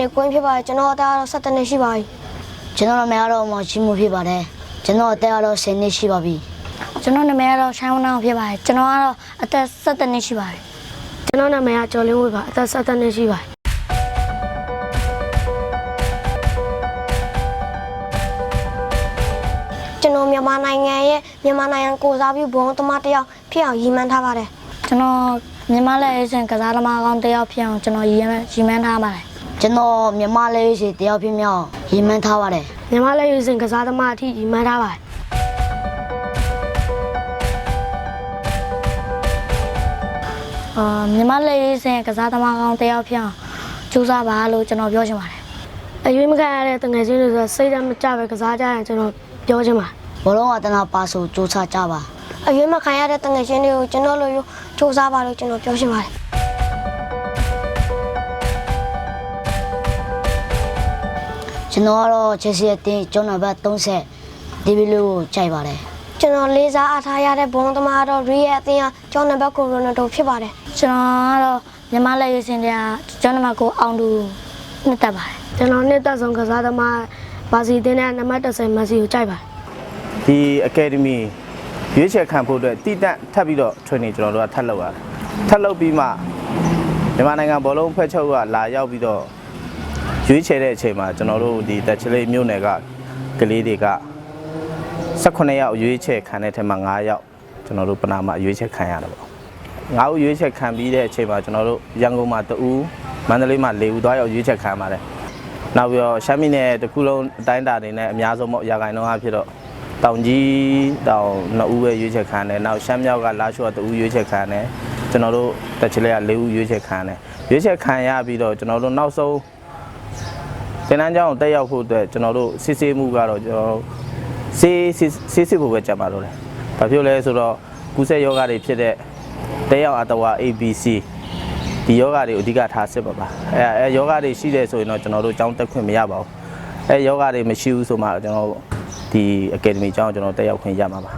နေကွင်းဖြစ်ပါတယ်ကျွန်တော်အသက်ကတော့17နှစ်ရှိပါပြီကျွန်တော်နာမည်ကတော့မောင်ချီမှုဖြစ်ပါတယ်ကျွန်တော်အသက်ကတော့10နှစ်ရှိပါပြီကျွန်တော်နာမည်ကတော့ရှိုင်းဝနအောင်ဖြစ်ပါတယ်ကျွန်တော်ကတော့အသက်17နှစ်ရှိပါတယ်ကျွန်တော်နာမည်ကကျော်လင်းဝေပါအသက်17နှစ်ရှိပါတယ်ကျွန်တော်မြန်မာနိုင်ငံရဲ့မြန်မာနိုင်ငံကိုစားပြုဘုံသမားတစ်ယောက်ဖြစ်အောင်ရည်မှန်းထားပါတယ်ကျွန်တော်မြန်မာလက်ရေးစင်ကစားသမားကောင်းတစ်ယောက်ဖြစ်အောင်ကျွန်တော်ရည်မှန်းရည်မှန်းထားပါတယ် ကျွန်တော်မြန်မာလေးစီတယောက်ဖြစ်မြောက်ရည်မှန်းထားပါတယ်မြန်မာလက်ရွေးစင်ကစားသမားအထိရည်မှန်းထားပါတယ်အာမြန်မာလက်ရေးစင်ကစားသမားကောင်းတစ်ယောက်ဖြစ်အောင်ကြိုးစားပါလို့ကျွန်တော်ပြောချင်ပါတယ်အရွေးမခံရတဲ့တငယ်ချင်းတွေဆိုစိတ်ဓာတ်မကျပဲကစားကြရင်ကျွန်တော်ပြောချင်ပါဘောလုံးကတနာပါဆိုစူးစမ်းကြပါအရွေးမခံရတဲ့တငယ်ချင်းတွေကိုကျွန်တော်လိုရိုးစူးစမ်းပါလို့ကျွန်တော်ပြောချင်ပါတယ် ကျွန်တော်ကတော့ချက်စီအတင်းကျောင်းနံပါတ်30ဒီဗီလိုကိုကြိုက်ပါတယ်ကျွန်တော်လေးစားအားထားရတဲ့ဘုံသမားတော့ရီရဲ့အသင်းကကျောင်းနံပါတ်ကိုရိုနယ်ဒိုဖြစ်ပါတယ်ကျွန်တော်ကတော့မြန်မာလက်ရေးစင်တရားကျွန်တော်ကကိုအောင်တူနှစ်သက်ပါတယ်ကျွန်တော်နှစ်သက်ဆုံးကစားသမားဘာစီတင်းတဲ့နံပါတ်30မက်ဆီကိုကြိုက်ပါတယ်ဒီအကယ်ဒမီရွေးချယ်ခံဖို့အတွက်တည်တံ့ထပ်ပြီးတော့ training ကျွန်တော်တို့ကထပ်လုပ်ရတယ်ထပ်လုပ်ပြီးမှမြန်မာနိုင်ငံဘောလုံးဖွဲ့ချုပ်ကလာရောက်ပြီးတော့ ရွေးချယ်တဲ့အချိန်မှာကျွန်တော်တို့ဒီတက်ချလေးမြို့နယ်ကကလေးတွေက18ယောက်ရွေးချယ်ခံတဲ့ထဲမှာ9ယောက်ကျွန်တော်တို့ပနာမရွေးချယ်ခံရတယ်ပေါ့9ဦးရွေးချယ်ခံပြီးတဲ့အချိန်မှာကျွန်တော်တို့ရန်ကုန်မှာ2ဦးမန္တလေးမှာ4ဦးသွားရောက်ရွေးချယ်ခံပါတယ်နောက်ပြီးတော့ရှမ်းပြည်နယ်တစ်ခုလုံးအတိုင်းအတာနေနဲ့အများဆုံးပေါ့ရာဂိုင်နှုန်းအဖြစ်တော့တောင်ကြီးတောင်2ဦးပဲရွေးချက်ခံတယ်နောက်ရှမ်းမြောက်ကလာရှိုးက2ဦးရွေးချက်ခံတယ်ကျွန်တော်တို့တက်ချလေးက4ဦးရွေးချက်ခံတယ်ရွေးချက်ခံရပြီးတော့ကျွန်တော်တို့နောက်ဆုံး တင်နန်းကျောင်းကိုတက်ရောက်ဖို့အတွက်ကျွန်တော်တို့စစ်ဆေးမှုကတော့ကျွန်တော်တို့စေးစစ်စစ်စစ်ဖို့ပဲကြံပါတော့တယ်ဘာဖြစ်လဲဆိုတော့ကူးစက်ယောဂတွေဖြစ်တဲ့တက်ရောက်အတဝါ ABC ဒီယောဂတွေကိုအဓိကထားစစ်ပါပါအဲအဲယောဂတွေရှိတယ်ဆိုရင်တော့ကျွန်တော်တို့ကျောင်းတက်ခွင့်မရပါဘူးအဲယောဂတွေမရှိဘူးဆိုမှကျွန်တော်တို့ဒီ academy ကျောင်းကိုကျွန်တော်တက်ရောက်ခွင့်ရမှာပါ